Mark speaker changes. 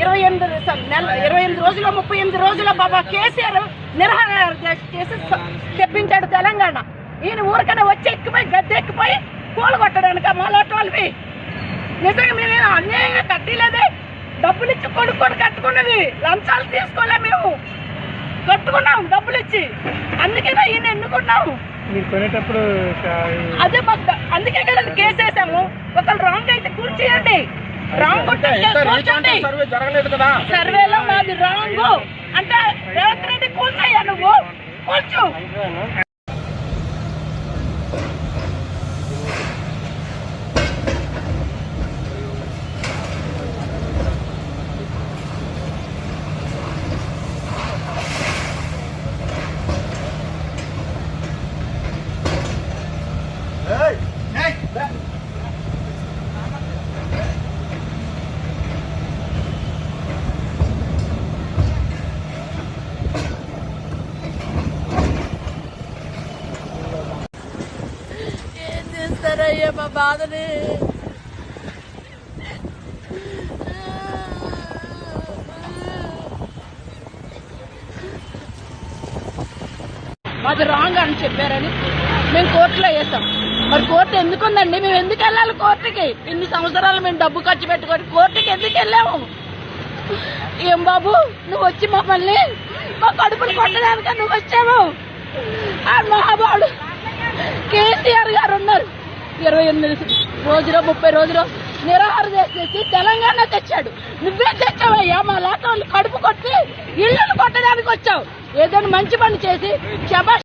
Speaker 1: ఇరవై ఎనిమిది నెల ఇరవై ఎనిమిది రోజులు ముప్పై ఎనిమిది రోజుల బాబా కేసీఆర్ నిరాహార చేసి తెప్పించాడు తెలంగాణ. ఈయన ఊరికనే వచ్చి ఎక్కిపోయి గద్దె ఎక్కిపోయి పూలు కొట్టడానికి? మాలాంటి వాళ్ళవి. నిజంగా మేము అన్యాయంగా కట్టలేదే? డబ్బులు ఇచ్చి కొనుక్కొని కట్టుకున్నది. లంచాలు తీసుకోలే మేము. కట్టుకున్నాం డబ్బులు ఇచ్చి అందుకేనా ఈయన ఎన్నుకున్నాము అదే మాకు అందుకే కదా కేసు వేసాము. ఒకళ్ళు రాంగ్ అయితే కూర్చేయండి రాంగ్ ఉంటే కూర్చోండి?
Speaker 2: సర్వే జరగలేదు కదా.
Speaker 1: సర్వేలో మాది రాంగ్. అంటే రేవంత్ రెడ్డి కూర్చోయ్యా నువ్వు? కూర్చో ఏం చేస్తారయ్యా మా బాధని. మాది రాంగ్ అని చెప్పారని మేము కోర్టులో వేసాం. మరి కోర్టు ఎందుకు ఉందండి మేము ఎందుకు వెళ్ళాలి కోర్టుకి? ఇన్ని సంవత్సరాలు మేము డబ్బు ఖర్చు పెట్టుకొని కోర్టుకి ఎందుకు వెళ్ళాము? ఏం బాబు? నువ్వు వచ్చి మమ్మల్ని మా కడుపులు కొట్టడానిక నువ్వు వచ్చావు? ఆ మహాబాడు ఇరవై ఎనిమిది రోజులో ముప్పై రోజులో నిరాహార చేసి తెలంగాణ తెచ్చాడు. నువ్వే తెచ్చావయ్యా మా లాంటి కడుపు కొట్టి ఇళ్ళను కొట్టడానికి వచ్చావు. ఏదైనా మంచి పని చేసి శబాష్